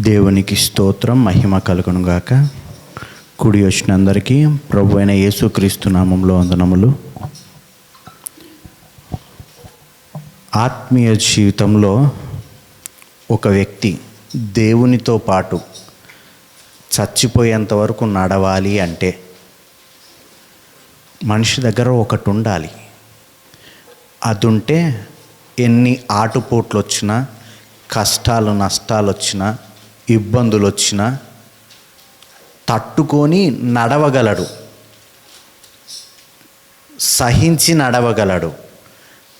దేవునికి స్తోత్రం మహిమ కలుగునుగాక కుడి వచ్చిన అందరికీ ప్రభు అయిన యేసుక్రీస్తు నామంలో వందనములు. ఆత్మీయ జీవితంలో ఒక వ్యక్తి దేవునితో పాటు చచ్చిపోయేంత వరకు నడవాలి అంటే మనిషి దగ్గర ఒకటి ఉండాలి. అది ఉంటే ఎన్ని ఆటుపోట్లు వచ్చినా కష్టాలు నష్టాలు వచ్చినా ఇబ్బందులు వచ్చినా తట్టుకొని నడవగలడు. సహించి నడవగలడు.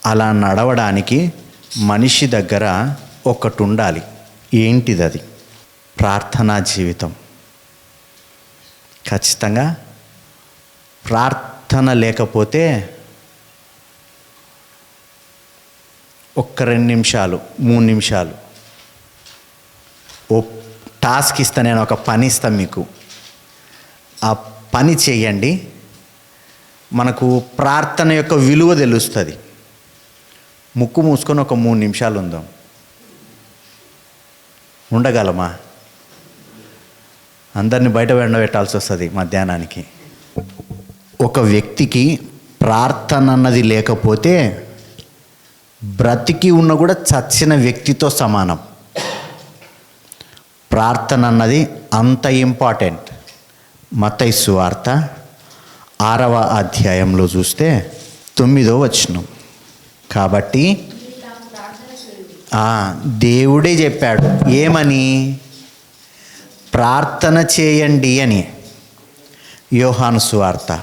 అలా నడవడానికి మనిషి దగ్గర ఒకటి ఉండాలి ఏంటిది అది ప్రార్థనా జీవితం. ఖచ్చితంగా ప్రార్థన లేకపోతే ఒక్క రెండు నిమిషాలు మూడు నిమిషాలు ఓ టాస్క్ ఇస్తా నేను ఒక పని ఇస్తాను మీకు. ఆ పని చేయండి. మనకు ప్రార్థన యొక్క విలువ తెలుస్తుంది. ముక్కు మూసుకొని ఒక మూడు నిమిషాలు ఉందాం. ఉండగలమా? అందరిని బయట ఎండబెట్టాల్సి వస్తుంది మధ్యాహ్నానికి. ఒక వ్యక్తికి ప్రార్థన అన్నది లేకపోతే బ్రతికి ఉన్న కూడా చచ్చిన వ్యక్తితో సమానం. ప్రార్థన అన్నది అంత ఇంపార్టెంట్. మతైసు వార్త ఆరవ అధ్యాయంలో చూస్తే తొమ్మిదో వచనం. కాబట్టి దేవుడే చెప్పాడు ఏమని? ప్రార్థన చేయండి అని. యోహాను సువార్త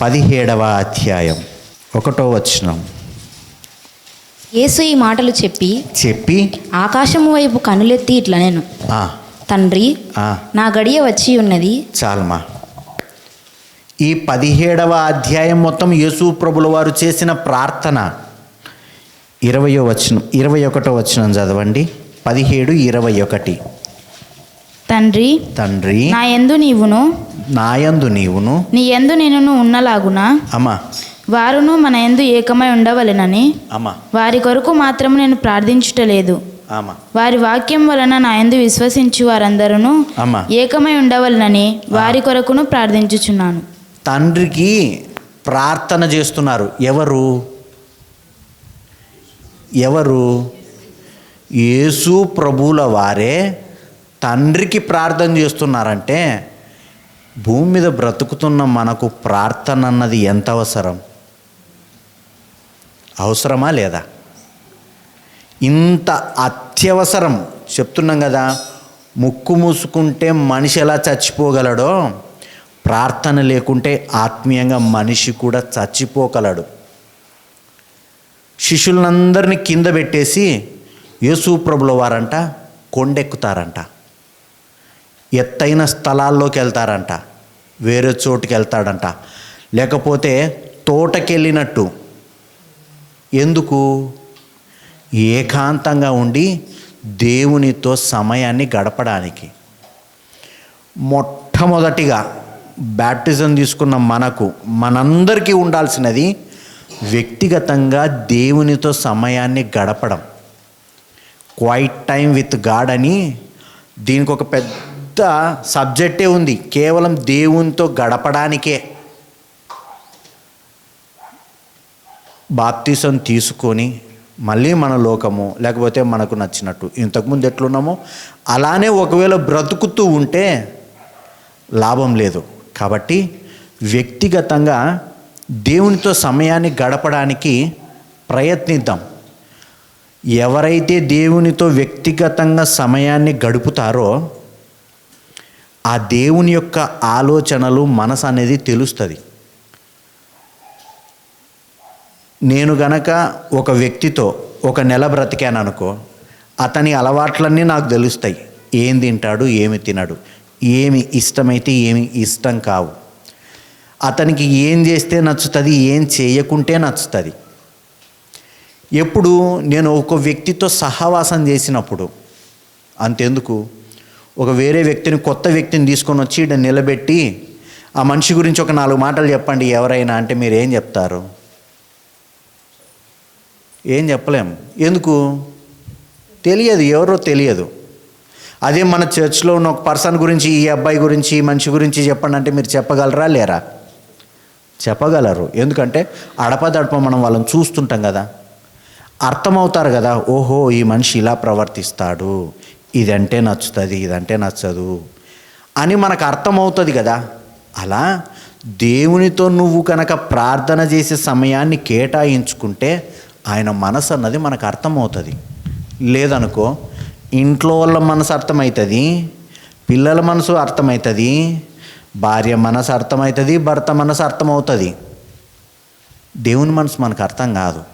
పదిహేడవ అధ్యాయం ఒకటో వచనం. యేసు ఈ మాటలు చెప్పి చెప్పి ఆకాశము వైపు కనులెత్తి ఇట్లా నేను ఆ, తండ్రి ఆ, నా గడియ వచ్చి ఉన్నది. చాలమా ఈ పదిహేడవ అధ్యాయం మొత్తం యేసు ప్రభుల వారు చేసిన ప్రార్థన. ఇరవయో వచనం ఇరవై ఒకటో వచనం చదవండి. పదిహేడు ఇరవై ఒకటి. తండ్రి తండ్రి నా యందు నీవును నాయందు నీవును నీ యందు నేను ఉన్నలాగున? అమ్మా వారును మన యందు ఏకమై ఉండవలెనని. వారి కొరకు మాత్రం నేను ప్రార్థించుటలేదు. వారి వాక్యం వలన నా యందు విశ్వసించు వారందరూ ఏకమై ఉండవలనని వారి కొరకును ప్రార్థించుచున్నాను. తండ్రికి ప్రార్థన చేస్తున్నారు. ఎవరు? ఎవరు? యేసు ప్రభువుల వారే తండ్రికి ప్రార్థన చేస్తున్నారంటే భూమి మీద బ్రతుకుతున్న మనకు ప్రార్థన అన్నది ఎంత అవసరం? అవసరమా లేదా? ఇంత అత్యవసరం. చెప్తున్నాం కదా ముక్కు మూసుకుంటే మనిషి ఎలా చచ్చిపోగలడో? ప్రార్థన లేకుంటే ఆత్మీయంగా మనిషి కూడా చచ్చిపోగలడు శిష్యులందరినీ కింద పెట్టేసి యేసుప్రభుల వారంట కొండెక్కుతారంట. ఎత్తైన స్థలాల్లోకి వెళ్తారంట. వేరే చోటుకి వెళ్తాడంట లేకపోతే తోటకెళ్ళినట్టు ఎందుకు? ఏకాంతంగా ఉండి దేవునితో సమయాన్ని గడపడానికి. మొట్టమొదటిగా బ్యాప్టిజం తీసుకున్న మనకు మనందరికీ ఉండాల్సినది వ్యక్తిగతంగా దేవునితో సమయాన్ని గడపడం. క్వైట్ టైం విత్ గాడ్ అని దీనికి ఒక పెద్ద సబ్జెక్టే ఉంది. కేవలం దేవునితో గడపడానికే. బాప్తీసం తీసుకొని మళ్ళీ మన లోకము లేకపోతే మనకు నచ్చినట్టు. ఇంతకుముందు ఎట్లున్నామో? అలానే ఒకవేళ బ్రతుకుతూ ఉంటే లాభం లేదు. కాబట్టి వ్యక్తిగతంగా దేవునితో సమయాన్ని గడపడానికి ప్రయత్నిద్దాం. ఎవరైతే దేవునితో వ్యక్తిగతంగా సమయాన్ని గడుపుతారో ఆ దేవుని యొక్క ఆలోచనలు మనసు అనేది తెలుస్తుంది. నేను గనక ఒక వ్యక్తితో ఒక నెల బ్రతికాను అనుకో అతని అలవాట్లన్నీ నాకు తెలుస్తాయి. ఏం తింటాడు ఏమి తినడు ఏమి ఇష్టమైతే ఏమి ఇష్టం కావు. అతనికి ఏం చేస్తే నచ్చుతుంది ఏం చేయకుంటే నచ్చుతుంది. ఎప్పుడు నేను ఒక వ్యక్తితో సహవాసం చేసినప్పుడు అంతెందుకు? ఒక వేరే వ్యక్తిని కొత్త వ్యక్తిని తీసుకొని వచ్చి నిలబెట్టి ఆ మనిషి గురించి ఒక నాలుగు మాటలు చెప్పండి ఎవరైనా అంటే మీరు ఏం చెప్తారు? ఏం చెప్పలేం. ఎందుకు? తెలియదు ఎవరో తెలియదు. అదే మన చర్చ్లో ఉన్న ఒక పర్సన్ గురించి ఈ అబ్బాయి గురించి ఈ మనిషి గురించి చెప్పండి అంటే మీరు చెప్పగలరా లేరా? చెప్పగలరు. ఎందుకంటే అడపదడప మనం వాళ్ళని చూస్తుంటాం కదా. అర్థమవుతారు కదా ఓహో ఈ మనిషి ఇలా ప్రవర్తిస్తాడు. ఇదంటే నచ్చుతుంది ఇదంటే నచ్చదు అని మనకు అర్థమవుతుంది కదా. అలా దేవునితో నువ్వు కనుక ప్రార్థన చేసే సమయాన్ని కేటాయించుకుంటే ఆయన మనసు అన్నది మనకు అర్థమవుతుంది. లేదనుకో ఇంట్లో వాళ్ళ మనసు అర్థమవుతుంది పిల్లల మనసు అర్థమవుతుంది భార్య మనసు అర్థమవుతుంది భర్త మనసు అర్థమవుతుంది. దేవుని మనసు మనకు అర్థం కాదు.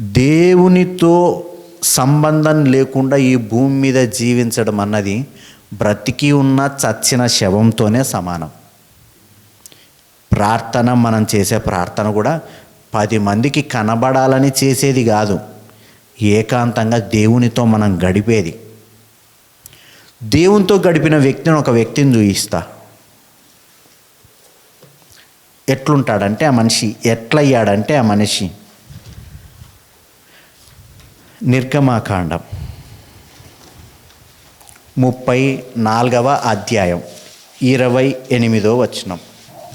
దేవునితో సంబంధం లేకుండా ఈ భూమి మీద జీవించడం అన్నది బ్రతికి ఉన్న చచ్చిన శవంతోనే సమానం. ప్రార్థన మనం చేసే ప్రార్థన కూడా పది మందికి కనబడాలని చేసేది కాదు. ఏకాంతంగా దేవునితో మనం గడిపేది. దేవునితో గడిపిన వ్యక్తిని ఒక వ్యక్తిని చూయిస్తా. ఎట్లుంటాడంటే ఆ మనిషి ఎట్లయ్యాడంటే ఆ మనిషి. నిర్గమాకాండం. ముప్పై నాలుగవ అధ్యాయం ఇరవై ఎనిమిదో వచనం.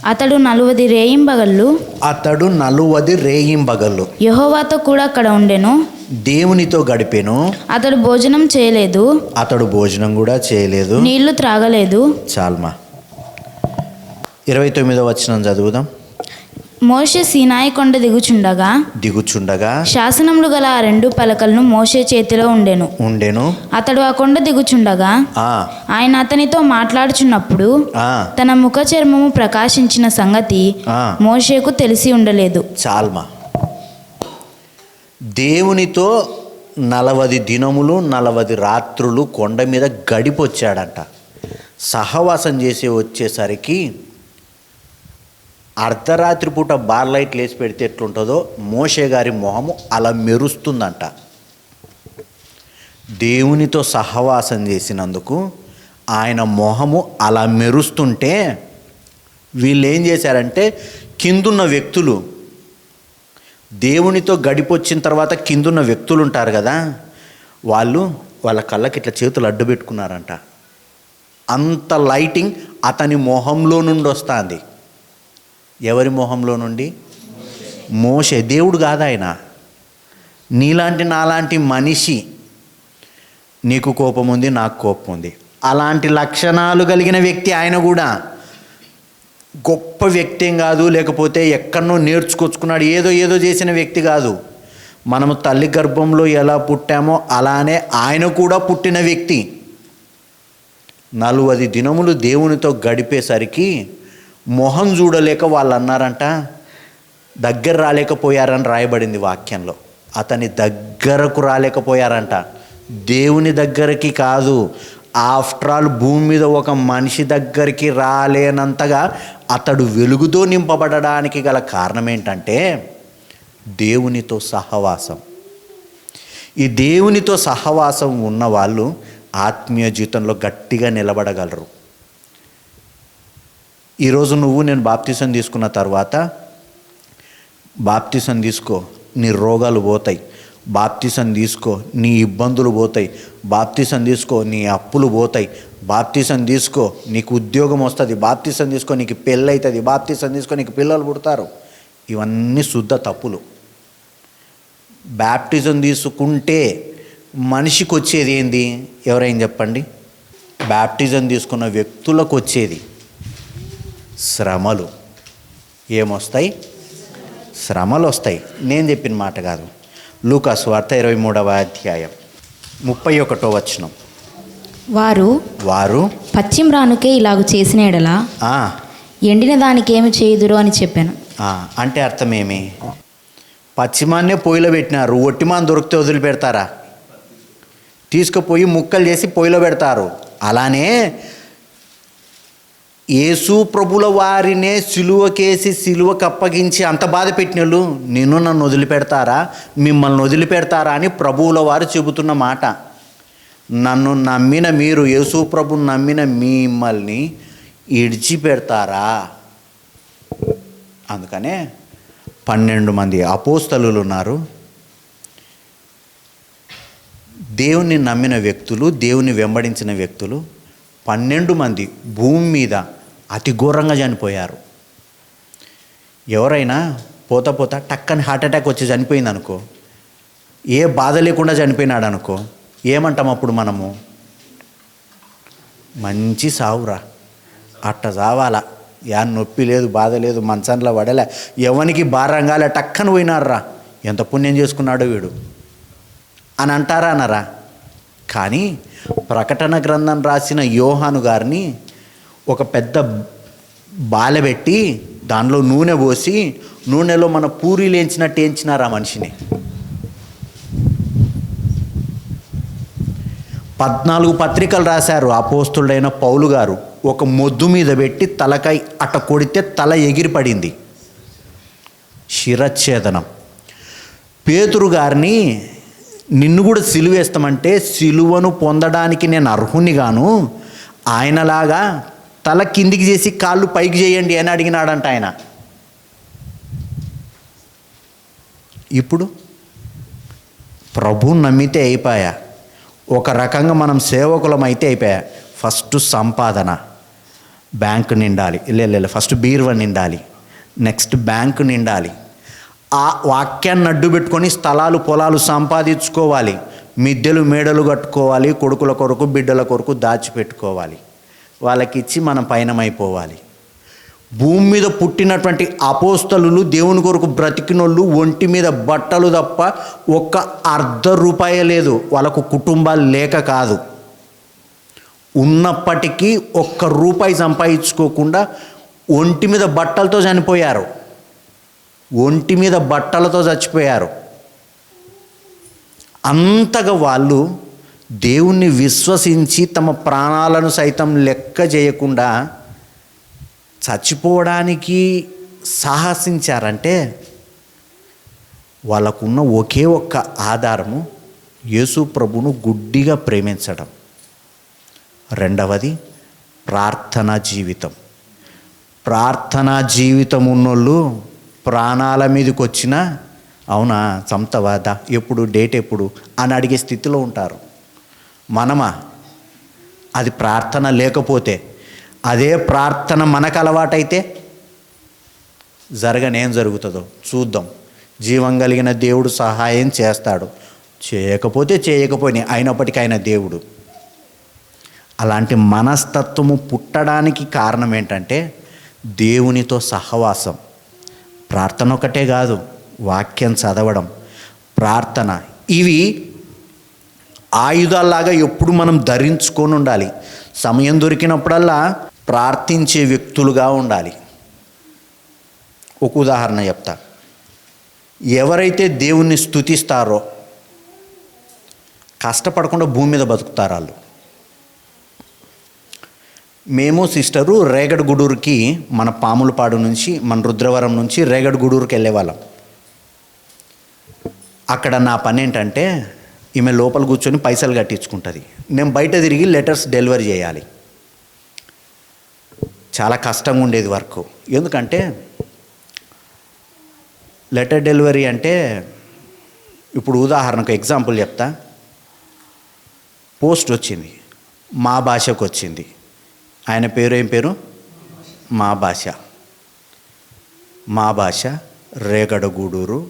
అతడు నలువది రేయింబగళ్ళు. అతడు నలువది రేయింబగళ్ళు. యహోవాతో కూడా అక్కడ ఉండెను. దేవునితో గడిపెను. అతడు భోజనం చేయలేదు. అతడు భోజనం కూడా చేయలేదు. నీళ్ళు త్రాగలేదు. చాల్మా. ఇరవై తొమ్మిదో వచనం చదువుదాం. మోషే సీనాయి కొండ దిగుచుండగా దిగుచుండగా శాసనములు గల ఆ రెండు పలకలను మోషే చేతిలో ఉండెను. ఉండెను. అతడు ఆ కొండ దిగుచుండగా ఆయన అతనితో మాట్లాడుచున్నప్పుడు తన ముఖ చర్మము ప్రకాశించిన సంగతి. మోషేకు తెలిసి ఉండలేదు. చాల్మా. దేవునితో నలవది దినములు నలవది రాత్రులు కొండ మీద గడిపొచ్చాడంట. సహవాసం చేసి వచ్చేసరికి అర్ధరాత్రి పూట బార్ లైట్లు వేసి పెడితే ఎట్లుంటుందో మోషే గారి మొహము అలా మెరుస్తుందంట. దేవునితో సహవాసం చేసినందుకు ఆయన మొహము అలా మెరుస్తుంటే వీళ్ళు ఏం చేశారంటే కిందున్న వ్యక్తులు దేవునితో గడిపొచ్చిన తర్వాత కిందున్న వ్యక్తులు ఉంటారు కదా వాళ్ళు వాళ్ళ కళ్ళకి ఇట్లా చేతులు అడ్డు పెట్టుకున్నారంట అంత లైటింగ్ అతని మొహంలో నుండి వస్తుంది. ఎవరి మొహంలో నుండి? మోసే దేవుడు కాదు ఆయన. నీలాంటి నాలాంటి మనిషి నీకు కోపం ఉంది నాకు కోపం ఉంది. అలాంటి లక్షణాలు కలిగిన వ్యక్తి ఆయన కూడా. గొప్ప వ్యక్తి ఏం కాదు లేకపోతే ఎక్కడనో నేర్చుకొచ్చుకున్నాడు ఏదో ఏదో చేసిన వ్యక్తి కాదు. మనము తల్లి గర్భంలో ఎలా పుట్టామో అలానే ఆయన కూడా పుట్టిన వ్యక్తి. నలువది దినములు దేవునితో గడిపేసరికి మొహం చూడలేక వాళ్ళు అన్నారంట దగ్గర రాలేకపోయారని రాయబడింది వాక్యంలో. అతని దగ్గరకు రాలేకపోయారంట. దేవుని దగ్గరికి కాదు ఆఫ్టర్ ఆల్ భూమి మీద ఒక మనిషి దగ్గరికి రాలేనంతగా అతడు వెలుగుతో నింపబడడానికి గల కారణం ఏంటంటే దేవునితో సహవాసం. ఈ దేవునితో సహవాసం ఉన్న వాళ్ళు ఆత్మీయ జీవితంలో గట్టిగా నిలబడగలరు. ఈరోజు నువ్వు నేను బాప్తిసం తీసుకున్న తర్వాత బాప్తిసం తీసుకో నీ రోగాలు పోతాయి. బాప్తిసం తీసుకో నీ ఇబ్బందులు పోతాయి. బాప్తిసం తీసుకో నీ అప్పులు పోతాయి. బాప్తిసం తీసుకో నీకు ఉద్యోగం వస్తుంది. బాప్తిసం తీసుకో నీకు పెళ్ళి అవుతుంది బాప్తిసం తీసుకో నీకు పిల్లలు పుడతారు. ఇవన్నీ శుద్ధ తప్పులు. బ్యాప్టిజం తీసుకుంటే మనిషికి వచ్చేది ఏంది? ఎవరైనా చెప్పండి. బ్యాప్టిజం తీసుకున్న వ్యక్తులకు వచ్చేది. శ్రమలు. ఏమొస్తాయి? శ్రమలు వస్తాయి నేను చెప్పిన మాట కాదు. లూకాస్ వార్త ఇరవై మూడవ అధ్యాయం ముప్పై ఒకటో వచనం. వారు వారు పశ్చిమ రానుకే ఇలాగు చేసిన ఎడల ఎండిన దానికి ఏమి చేయుదురు అని చెప్పాను. అంటే అర్థమేమి? పశ్చిమాన్నే పొయ్యిలో పెట్టినారు. ఒట్టిమాన్ దొరికితే వదిలిపెడతారా? తీసుకుపోయి ముక్కలు చేసి పొయ్యిలో పెడతారు. అలానే యేసు ప్రభుల వారినే సిలువకేసి సిలువకు అప్పగించి అంత బాధ పెట్టినోళ్ళు నిన్ను నన్ను వదిలిపెడతారా? మిమ్మల్ని వదిలిపెడతారా? అని ప్రభువుల వారు చెబుతున్న మాట. నన్ను నమ్మిన మీరు యేసు ప్రభుని నమ్మిన మిమ్మల్ని ఇడిచిపెడతారా? అందుకనే పన్నెండు మంది అపోస్తలులు ఉన్నారు. దేవుని నమ్మిన వ్యక్తులు దేవుని వెంబడించిన వ్యక్తులు పన్నెండు మంది భూమి మీద అతి ఘోరంగా చనిపోయారు. ఎవరైనా పోత పోత టక్కని హార్ట్ అటాక్ వచ్చి చనిపోయింది అనుకో ఏ బాధ లేకుండా చనిపోయినాడు అనుకో ఏమంటాం అప్పుడు మనము? మంచి సావురా. అట్ట చావాలా. యా నొప్పి లేదు బాధ లేదు మంచంలో పడలే. ఎవనికి భారంగాలే టక్కన పోయినారా ఎంత పుణ్యం చేసుకున్నాడో వీడు. అని అంటారా అనరా కానీ ప్రకటన గ్రంథం రాసిన యోహాను గారిని ఒక పెద్ద బాలబెట్టి దానిలో నూనె పోసి నూనెలో మన పూరీలు ఏంచినట్టు ఏంచినారు ఆ మనిషిని. పద్నాలుగు పత్రికలు రాశారు అపోస్తుడైన పౌలు గారు. ఒక మొద్దు మీద పెట్టి తలకై అట కొడితే తల ఎగిరిపడింది. శిరఛేదనం. పేతురు గారిని నిన్ను కూడా సిలువేస్తామంటే సిలువను పొందడానికి నేను అర్హునిగాను. ఆయనలాగా తల కిందికి చేసి కాళ్ళు పైకి చేయండి అని అడిగినాడంట ఆయన. ఇప్పుడు ప్రభు నమ్మితే అయిపోయా. ఒక రకంగా మనం సేవకులం అయితే అయిపోయా. ఫస్ట్ సంపాదన బ్యాంకు నిండాలి. లేదు ఫస్ట్ బీరువా నిండాలి. నెక్స్ట్ బ్యాంకు నిండాలి. ఆ వాక్యాన్ని అడ్డు పెట్టుకొని స్థలాలు పొలాలు సంపాదించుకోవాలి. మిద్దెలు మేడలు కట్టుకోవాలి కొడుకుల కొరకు బిడ్డల కొరకు దాచిపెట్టుకోవాలి. వాళ్ళకి ఇచ్చి మనం పయనమైపోవాలి. భూమి మీద పుట్టినటువంటి అపోస్తలు దేవుని కొరకు బ్రతికినోళ్ళు ఒంటి మీద బట్టలు తప్ప ఒక్క అర్ధ రూపాయ లేదు. వాళ్ళకు కుటుంబాలు లేక కాదు. ఉన్నప్పటికీ ఒక్క రూపాయి సంపాదించుకోకుండా ఒంటి మీద బట్టలతో చనిపోయారు. ఒంటి మీద బట్టలతో చచ్చిపోయారు. అంతగా వాళ్ళు దేవుణ్ణి విశ్వసించి తమ ప్రాణాలను సైతం లెక్క చేయకుండా చచ్చిపోవడానికి సాహసించారంటే వాళ్ళకున్న ఒకే ఒక్క ఆధారము యేసు ప్రభును గుడ్డిగా ప్రేమించడం. రెండవది ప్రార్థనా జీవితం. ప్రార్థనా జీవితం ఉన్నోళ్ళు ప్రాణాల మీదకి వచ్చినా అవునా చంతవా దా ఎప్పుడు డేట్ ఎప్పుడు అని అడిగే స్థితిలో ఉంటారు. మనమా? అది ప్రార్థన లేకపోతే అదే ప్రార్థన మనకు అలవాటైతే జరగనేం జరుగుతుందో చూద్దాం. జీవం కలిగిన దేవుడు సహాయం చేస్తాడు. చేయకపోతే చేయకపోయినా అయినప్పటికీ ఆయన దేవుడు. అలాంటి మనస్తత్వము పుట్టడానికి కారణం ఏంటంటే దేవునితో సహవాసం. ప్రార్థన ఒకటే కాదు వాక్యం చదవడం ప్రార్థన. ఇవి ఆయుధాల్లాగా ఎప్పుడు మనం ధరించుకొని ఉండాలి. సమయం దొరికినప్పుడల్లా ప్రార్థించే వ్యక్తులుగా ఉండాలి. ఒక ఉదాహరణ చెప్తా. ఎవరైతే దేవుణ్ణి స్తుతిస్తారో కష్టపడకుండా భూమి మీద బతుకుతారు వాళ్ళు. మేము సిస్టరు రేగడగూడూరుకి మన పాములపాడు నుంచి మన రుద్రవరం నుంచి రేగడగూడూరుకి వెళ్ళేవాళ్ళం. అక్కడ నా పని ఏంటంటే ఈమె లోపల కూర్చొని పైసలు కట్టించుకుంటుంది. నేను బయట తిరిగి లెటర్స్ డెలివరీ చేయాలి. చాలా కష్టంగా ఉండేది వర్క్. ఎందుకంటే లెటర్ డెలివరీ అంటే ఇప్పుడు ఉదాహరణకు ఎగ్జాంపుల్ చెప్తా. పోస్ట్ వచ్చింది. మా భాషకు వచ్చింది. ఆయన పేరు ఏం పేరు? మా భాష. మా భాష రేగడగూడూరు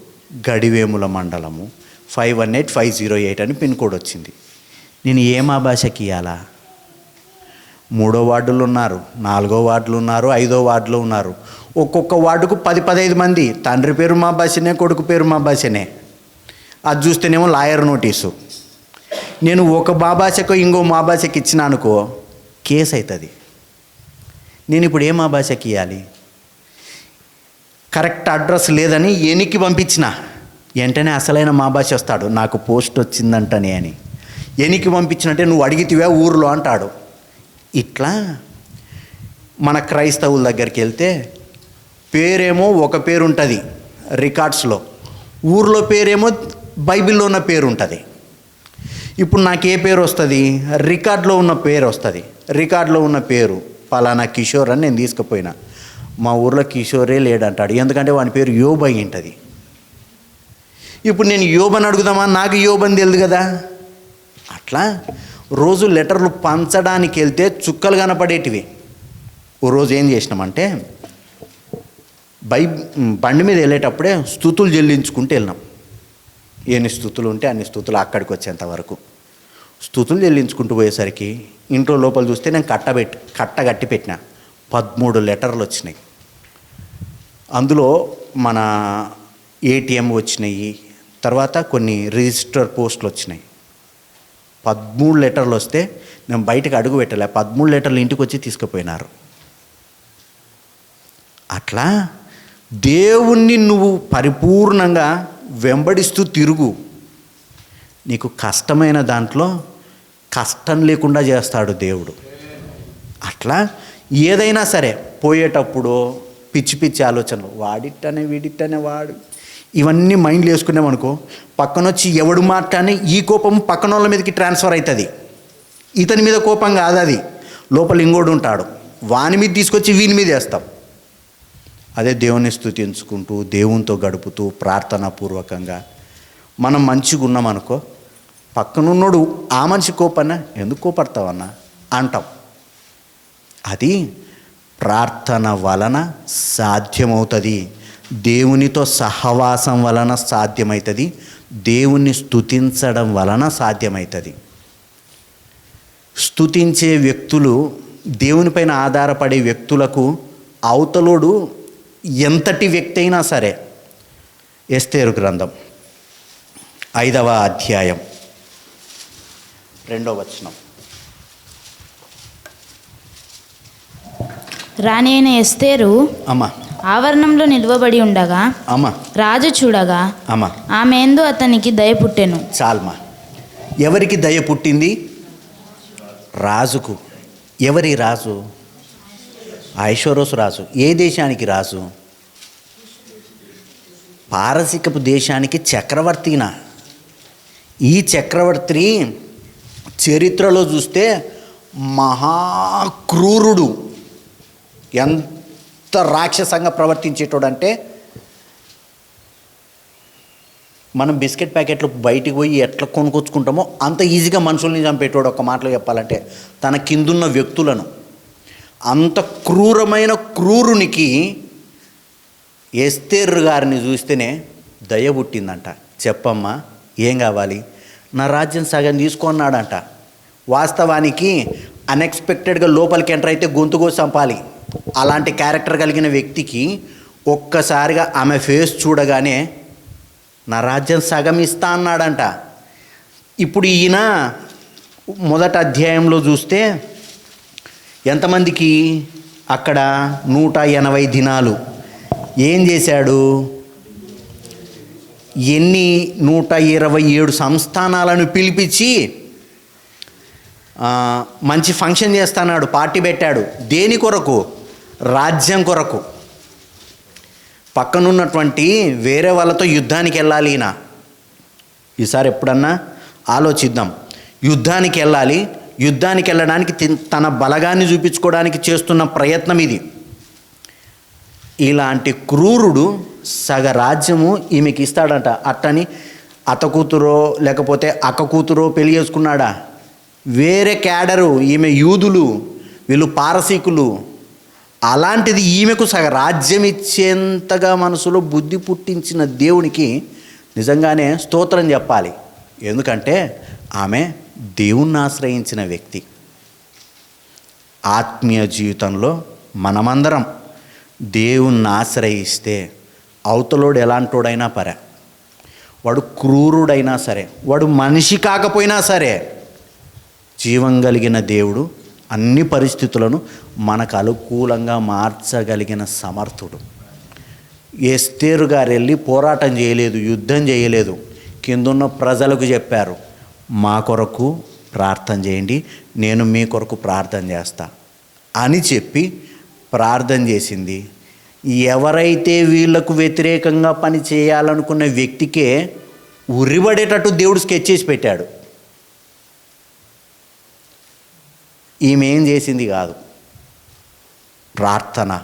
గడివేముల మండలము five one eight five zero eight అని పిన్ కోడ్ వచ్చింది. నేను ఏ మా భాషకి ఇవ్వాలా మూడో వార్డులు ఉన్నారు నాలుగో వార్డులు ఉన్నారు ఐదో వార్డులు ఉన్నారు. ఒక్కొక్క వార్డుకు పది పదహైదు మంది. తండ్రి పేరు మా భాషనే కొడుకు పేరు మా భాషనే. అది చూస్తేనేమో లాయర్ నోటీసు. నేను ఒక మా భాషకు ఇంకో మా భాషకి ఇచ్చిన అనుకో కేసు అవుతుంది నేను ఇప్పుడు ఏం మా భాషకి ఇవ్వాలి కరెక్ట్ అడ్రస్ లేదని ఎనికి పంపించిన వెంటనే అసలైన మా భాష వస్తాడు. నాకు పోస్ట్ వచ్చిందంటనే అని. ఎనికి పంపించినట్టే నువ్వు అడిగితివే ఊర్లో అంటాడు. ఇట్లా మన క్రైస్తవుల దగ్గరికి వెళ్తే పేరేమో ఒక పేరు ఉంటుంది రికార్డ్స్లో. ఊర్లో పేరేమో బైబిల్లో ఉన్న పేరు ఉంటుంది ఇప్పుడు నాకు ఏ పేరు వస్తుంది? రికార్డులో ఉన్న పేరు వస్తుంది. రికార్డులో ఉన్న పేరు. పలానా కిషోర్ అని నేను తీసుకుపోయినా. మా ఊర్లో కిషోరే లేడంటాడు. ఎందుకంటే వాని పేరు యోబ్ అయి ఉంటుంది ఇప్పుడు నేను యోబని అడుగుదామా? నాకు యోబని తెలియదు కదా. అట్లా రోజు లెటర్లు పంచడానికి వెళ్తే చుక్కలు కనపడేటివి. ఓ రోజు ఏం చేసినామంటే బై బండి మీద వెళ్ళేటప్పుడే స్థుతులు చెల్లించుకుంటూ వెళ్ళినాం. ఎన్ని స్థుతులు ఉంటే అన్ని స్థుతులు అక్కడికి వచ్చేంత వరకు. స్థుతులు చెల్లించుకుంటూ పోయేసరికి ఇంట్లో లోపల చూస్తే నేను కట్టబెట్టి కట్ట కట్టి పెట్టిన. పదమూడు లెటర్లు వచ్చినాయి. అందులో మన ఏటీఎం వచ్చినాయి. తర్వాత కొన్ని రిజిస్టర్ పోస్టులు వచ్చినాయి. పదమూడు లెటర్లు వస్తే నేను బయటకు అడుగు పెట్టలే. పదమూడు లెటర్లు ఇంటికి వచ్చి తీసుకుపోయినారు. అట్లా దేవుణ్ణి నువ్వు పరిపూర్ణంగా వెంబడిస్తూ తిరుగు. నీకు కష్టమైన దాంట్లో కష్టం లేకుండా చేస్తాడు దేవుడు. అట్లా ఏదైనా సరే పోయేటప్పుడు పిచ్చి పిచ్చి ఆలోచనలు. వాడిట్టనే వీడిట్టనే వాడు. ఇవన్నీ మైండ్లో వేసుకున్నామనుకో పక్కనొచ్చి ఎవడు మాట్లాడి ఈ కోపం పక్కన వాళ్ళ మీదకి ట్రాన్స్ఫర్ అవుతుంది ఇతని మీద కోపం కాదు అది. లోపల ఇంకోడు ఉంటాడు. వాని మీద తీసుకొచ్చి వీని మీద వేస్తాం. అదే దేవుని స్థుతించుకుంటూ దేవునితో గడుపుతూ ప్రార్థనాపూర్వకంగా మనం మంచిగా ఉన్నామనుకో పక్కనున్నోడు ఆ మనిషి కోపన్నా? ఎందుకు కోపడతావన్నా? అంటాం. అది ప్రార్థన వలన సాధ్యమవుతుంది. దేవునితో సహవాసం వలన సాధ్యమవుతుంది దేవుణ్ణి స్థుతించడం వలన సాధ్యమవుతుంది స్తుతించే వ్యక్తులు దేవునిపైన ఆధారపడే వ్యక్తులకు అవతలోడు ఎంతటి వ్యక్తి అయినా సరే. ఎస్తేరు గ్రంథం ఐదవ అధ్యాయం. రెండవ వచనం. రాణి అయిన ఎస్తేరు అమ్మ. ఆవరణంలో నిల్వబడి ఉండగా అమ్మ. రాజు చూడగా అమ్మ. ఆమె ఎందు అతనికి దయ పుట్టెను. చాల్మా. ఎవరికి దయ పుట్టింది? రాజుకు. ఎవరి రాజు? ఐశ్వరోసు రాజు. ఏ దేశానికి రాజు? పారసికపు దేశానికి చక్రవర్తినా? ఈ చక్రవర్తి చరిత్రలో చూస్తే మహాక్రూరుడు. ఎంత రాక్షసంగా ప్రవర్తించేటోడంటే మనం బిస్కెట్ ప్యాకెట్లు బయటికి పోయి ఎట్లా కొనుక్కొచ్చుకుంటామో అంత ఈజీగా మనుషుల్ని చంపేటోడు ఒక మాటలో చెప్పాలంటే తన కిందున్న వ్యక్తులను. అంత క్రూరమైన క్రూరునికి ఎస్తేర్ గారిని చూస్తేనే దయ పుట్టిందంట. చెప్పమ్మా ఏం కావాలి? నా రాజ్యం సగం తీసుకున్నాడంట వాస్తవానికి అన్ఎక్స్పెక్టెడ్గా లోపలికి ఎంటర్ అయితే గొంతు చంపాలి. అలాంటి క్యారెక్టర్ కలిగిన వ్యక్తికి ఒక్కసారిగా ఆమె ఫేస్ చూడగానే నా రాజ్యం సగం ఇస్తా అన్నాడంట. ఇప్పుడు ఈయన మొదటి అధ్యాయంలో చూస్తే ఎంతమందికి అక్కడ నూట ఎనభై దినాలు? ఏం చేశాడు? ఎన్ని నూట ఇరవై ఏడు సంస్థానాలను పిలిపించి మంచి ఫంక్షన్ చేస్తున్నాడు పార్టీ పెట్టాడు. దేని కొరకు? రాజ్యం కొరకు. పక్కనున్నటువంటి వేరే వాళ్ళతో యుద్ధానికి వెళ్ళాలి ఈయన. ఈసారి ఎప్పుడన్నా ఆలోచిద్దాం. యుద్ధానికి వెళ్ళాలి. యుద్ధానికి వెళ్ళడానికి తన బలగాన్ని చూపించుకోవడానికి చేస్తున్న ప్రయత్నం ఇది. ఇలాంటి క్రూరుడు సగ రాజ్యము ఈమెకి ఇస్తాడంట. అట్టని అత్త కూతురో లేకపోతే అక్క కూతురో పెళ్ళి చేసుకున్నాడా? వేరే క్యాడరు ఈమె యూదులు వీళ్ళు పారసీకులు. అలాంటిది ఈమెకు సగ రాజ్యం ఇచ్చేంతగా మనసులో బుద్ధి పుట్టించిన దేవునికి నిజంగానే స్తోత్రం చెప్పాలి. ఎందుకంటే ఆమె దేవుణ్ణి ఆశ్రయించిన వ్యక్తి. ఆత్మీయ జీవితంలో మనమందరం దేవుణ్ణి ఆశ్రయిస్తే అవతలోడు ఎలాంటోడైనా పరే వాడు క్రూరుడైనా సరే వాడు మనిషి కాకపోయినా సరే జీవం కలిగిన దేవుడు అన్ని పరిస్థితులను మనకు అనుకూలంగా మార్చగలిగిన సమర్థుడు. ఎస్తేరు గారు వెళ్ళి పోరాటం చేయలేదు యుద్ధం చేయలేదు. కిందున్న ప్రజలకు చెప్పారు మా కొరకు ప్రార్థన చేయండి నేను మీ కొరకు ప్రార్థన చేస్తా. అని చెప్పి ప్రార్థన చేసింది. ఎవరైతే వీళ్ళకు వ్యతిరేకంగా పని చేయాలనుకున్న వ్యక్తికే ఉరిబడేటట్టు దేవుడు స్కెచ్ చేసి పెట్టాడు. ఈమె ఏం చేసింది కాదు. ప్రార్థన.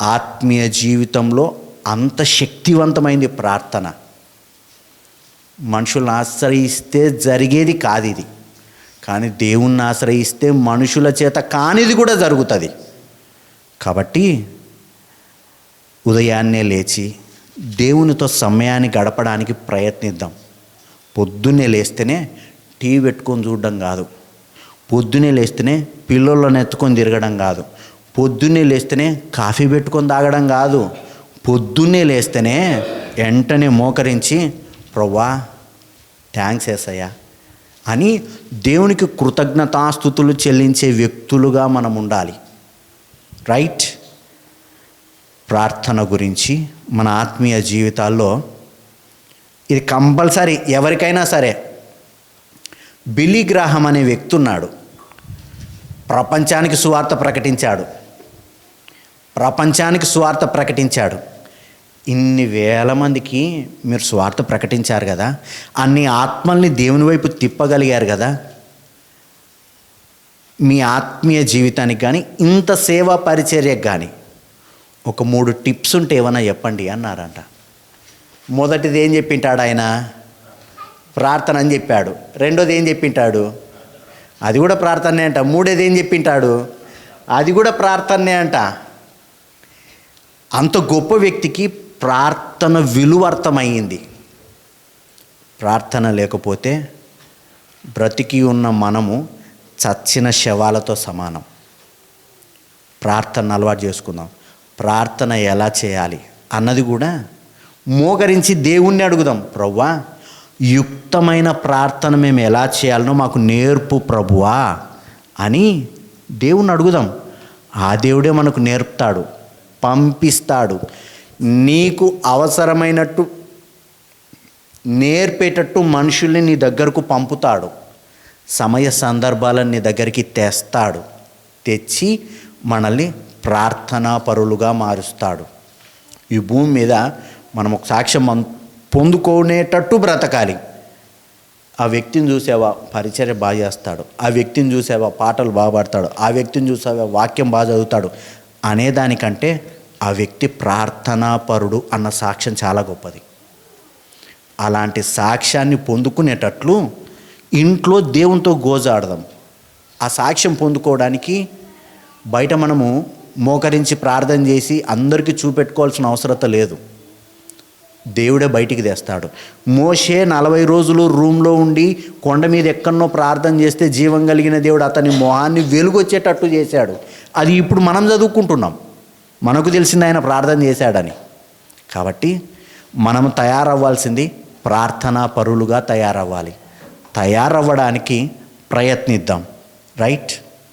ఆత్మీయ జీవితంలో అంత శక్తివంతమైంది ప్రార్థన. మనుషులను ఆశ్రయిస్తే జరిగేది కాదు ఇది కానీ దేవుణ్ణి ఆశ్రయిస్తే మనుషుల చేత కానిది కూడా జరుగుతుంది. కాబట్టి ఉదయాన్నే లేచి దేవునితో సమయాన్ని గడపడానికి ప్రయత్నిద్దాం. పొద్దున్నే లేస్తేనే టీవీ పెట్టుకొని చూడడం కాదు. పొద్దున్నే లేస్తేనే పిల్లలను ఎత్తుకొని తిరగడం కాదు. పొద్దున్నే లేస్తేనే కాఫీ పెట్టుకొని తాగడం కాదు. పొద్దున్నే లేస్తేనే వెంటనే మోకరించి ప్రవ్వా థ్యాంక్స్ ఏసయ్యా అని దేవునికి కృతజ్ఞతాస్థుతులు చెల్లించే వ్యక్తులుగా మనం ఉండాలి. రైట్? ప్రార్థన గురించి మన ఆత్మీయ జీవితాల్లో ఇది కంపల్సరీ ఎవరికైనా సరే. బిలీ గ్రాహం అనే వ్యక్తి ఉన్నాడు. ప్రపంచానికి సువార్త ప్రకటించాడు. ప్రపంచానికి సువార్త ప్రకటించాడు. ఇన్ని వేల మందికి మీరు స్వార్థ ప్రకటించారు కదా? అన్ని ఆత్మల్ని దేవుని వైపు తిప్పగలిగారు కదా? మీ ఆత్మీయ జీవితానికి కానీ ఇంత సేవా పరిచర్యకు కానీ ఒక మూడు టిప్స్ ఉంటే ఏమన్నా చెప్పండి అన్నారంట. మొదటిది ఏం చెప్పింటాడు ఆయన? ప్రార్థన అని చెప్పాడు. రెండోది ఏం చెప్పింటాడు? అది కూడా ప్రార్థనే అంట. మూడేది ఏం చెప్పింటాడు? అది కూడా ప్రార్థనే అంట. అంత గొప్ప వ్యక్తికి ప్రార్థన విలువ అర్థమయ్యింది. ప్రార్థన లేకపోతే బ్రతికి ఉన్న మనము చచ్చిన శవాలతో సమానం. ప్రార్థన అలవాటు చేసుకుందాం. ప్రార్థన ఎలా చేయాలి అన్నది కూడా మోకరించి దేవుణ్ణి అడుగుదాం. ప్రవ్వా యుక్తమైన ప్రార్థన మేము ఎలా చేయాలనో మాకు నేర్పు ప్రభువా అని దేవుణ్ణి అడుగుదాం. ఆ దేవుడే మనకు నేర్పుతాడు పంపిస్తాడు. నీకు అవసరమైనట్టు నేర్పేటట్టు మనుషుల్ని నీ దగ్గరకు పంపుతాడు. సమయ సందర్భాలను నీ దగ్గరికి తెస్తాడు. తెచ్చి మనల్ని ప్రార్థనా పరులుగా మారుస్తాడు. ఈ భూమి మీద మనం ఒక సాక్ష్యం పొందుకునేటట్టు బ్రతకాలి. ఆ వ్యక్తిని చూసావా పరిచర్య బాగా చేస్తాడు. ఆ వ్యక్తిని చూసావా పాటలు బాగా పాడతాడు. ఆ వ్యక్తిని చూసావా వాక్యం బాగా చదువుతాడు. అనేదానికంటే ఆ వ్యక్తి ప్రార్థనాపరుడు అన్న సాక్ష్యం చాలా గొప్పది. అలాంటి సాక్ష్యాన్ని పొందుకునేటట్లు ఇంట్లో దేవునితో గోజాడదాం. ఆ సాక్ష్యం పొందుకోవడానికి బయట మనము మోకరించి ప్రార్థన చేసి అందరికీ చూపెట్టుకోవాల్సిన అవసరత లేదు. దేవుడే బయటికి తెస్తాడు. మోషే నలభై రోజులు రూమ్లో ఉండి కొండ మీద ఎక్కడనో ప్రార్థన చేస్తే జీవం కలిగిన దేవుడు అతని మొహాన్ని వెలుగొచ్చేటట్టు చేశాడు. అది ఇప్పుడు మనం చదువుకుంటున్నాం. మనకు తెలిసింది ఆయన ప్రార్థన చేశాడని. కాబట్టి మనం తయారవ్వాల్సింది ప్రార్థనా పరులుగా తయారవ్వాలి. తయారవ్వడానికి ప్రయత్నిద్దాం. రైట్?